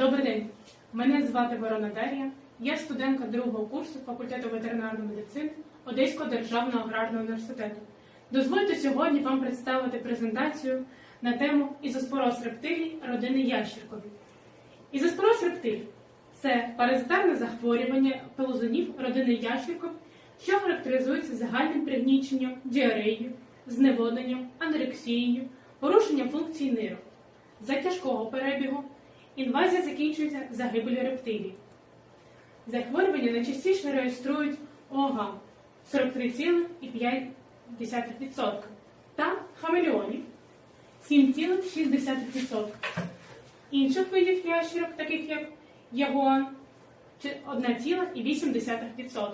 Добрий день. Мене звати Ворона Дар'я. Я студентка другого курсу факультету ветеринарної медицини Одеського державного аграрного університету. Дозвольте сьогодні вам представити презентацію на тему ізоспороз рептилій родини ящеркові. Ізоспороз рептилій це паразитарне захворювання пелозонів родини ящерків, що характеризується загальним пригніченням, діареєю, зневодненням, анорексією, порушенням функцій нирок. За тяжкого перебігу інвазія закінчується загибелью рептилій. Захворювання найчастіше реєструють ОГА 43,5% та хамелеонів 7,6%. Інших видів ящерок, таких як ягуан, 1,8%.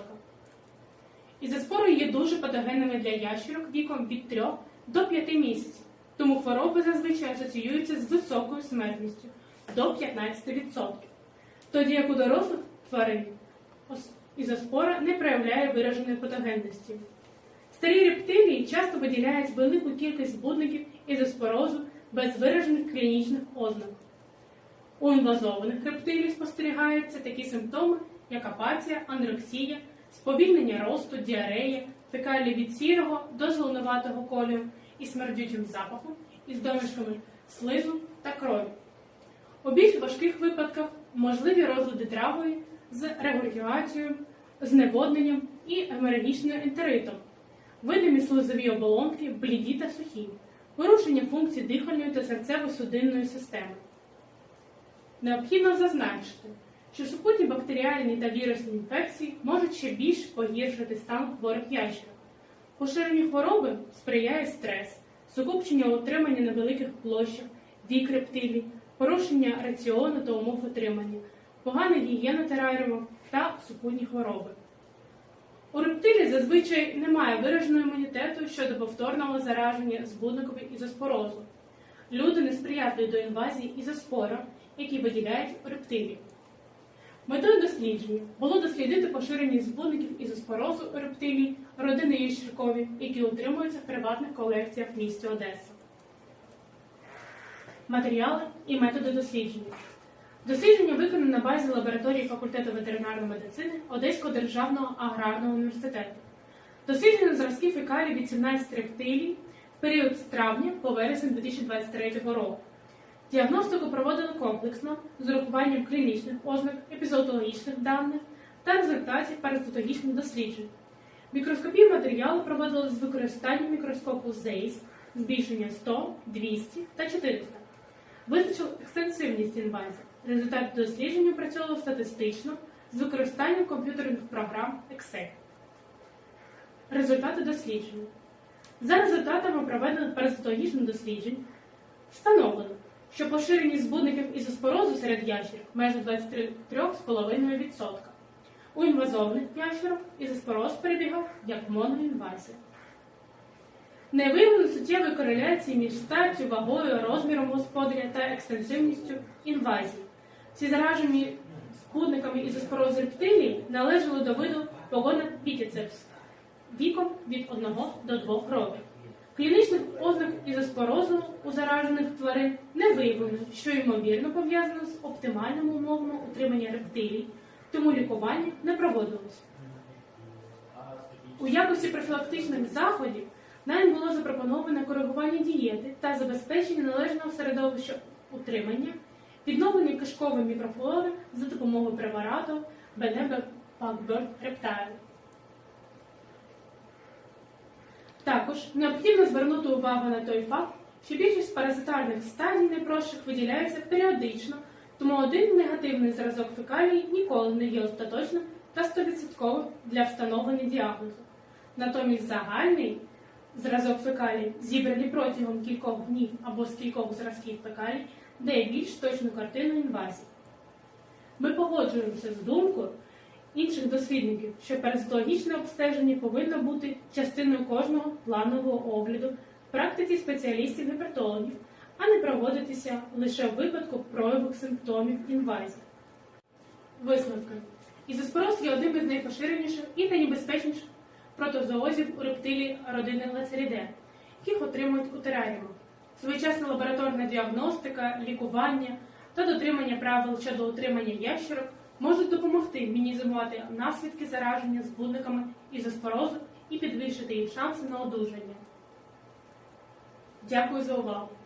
Ізоспори є дуже патогенними для ящерок віком від 3 до 5 місяців, тому хвороби зазвичай асоціюються з високою смертністю до 15%. Тоді як у дорослих тварин ізоспора не проявляє вираженої патогенності. Старі рептилії часто виділяють велику кількість збудників ізоспорозу без виражених клінічних ознак. У інвазованих рептилій спостерігаються такі симптоми, як апатія, анорексія, сповільнення росту, діарея, фекалії від сірого до зеленуватого кольору і смердючим запахом із домішками слизу та крові. У більш важких випадках можливі розлади травої з регургіацією, зневодненням і геморагічним ентеритом, видимі слизові оболонки, бліді та сухі, порушення функцій дихальної та серцево-судинної системи. Необхідно зазначити, що супутні бактеріальні та вірусні інфекції можуть ще більш погіршити стан хворих ящерок. Поширенню хвороби сприяє стрес, сукупчення утримання на великих площах, вік рептилій, порушення раціону та умов утримання, погана гігієна тераріуму та супутні хвороби. У рептилій зазвичай немає вираженого імунітету щодо повторного зараження збудниками ізоспорозу. Люди несприятливі до інвазії ізоспора, які виділяють у рептилії. Метою дослідження було дослідити поширення збудників ізоспорозу у рептилій родини ящеркові, які утримуються в приватних колекціях в місті Одеса. Матеріали і методи дослідження. Дослідження виконано на базі лабораторії факультету ветеринарної медицини Одеського державного аграрного університету. Досліджено зразки фекалій від 17 рептилій в період з травня по вересень 2023 року. Діагностику проводили комплексно з урахуванням клінічних ознак, епізоотологічних даних та результатів паразитологічних досліджень. Мікроскопію матеріалу проводили з використанням мікроскопу ZEISS, збільшення 100, 200 та 400. Визначили екстенсивність інвазії. Результати дослідження опрацьовували статистично з використанням комп'ютерних програм Excel. Результати дослідження. За результатами проведених паразитологічних досліджень встановлено, що поширеність збудників ізоспорозу серед ящерок майже 23,5%. У інвазовних ящерок ізоспороз перебігав як моноінвазія. Не виявлено суттєвої кореляції між статтю, вагою, розміром господаря та екстенсивністю інвазії. Ці заражені спутниками ізоспорозу рептилії належали до виду погона пітіцепс віком від 1 до 2 років. Клінічних ознак ізоспорозу у заражених тварин не виявлено, що ймовірно пов'язано з оптимальними умовами утримання рептилій, тому лікування не проводилось. У якості профілактичних заходів було запропоновано коригування дієти та забезпечення належного середовища утримання, відновлення кишкової мікрофлори за допомогою препарату Бенебе Рептайл. Також необхідно звернути увагу на той факт, що більшість паразитарних стадій непроших виділяється періодично, тому один негативний зразок фекалій ніколи не є остаточним та 100% для встановлення діагнозу. Натомість загальний зразок фекалій, зібраний протягом кількох днів або з кількох зразків фекалій, дає більш точну картину інвазії. Ми погоджуємося з думкою інших дослідників, що паразитологічне обстеження повинно бути частиною кожного планового огляду в практиці спеціалістів-гепатологів, а не проводитися лише в випадку прояву симптомів інвазії. Висновки. Ізоспороз є одним із найпоширеніших і найнебезпечніших протозоозів у рептилії родини Лацеріде, яких отримують у тераріумах. Своєчасна лабораторна діагностика, лікування та дотримання правил щодо утримання ящерок можуть допомогти мінімізувати наслідки зараження збудниками ізоспорозу і підвищити їх шанси на одужання. Дякую за увагу!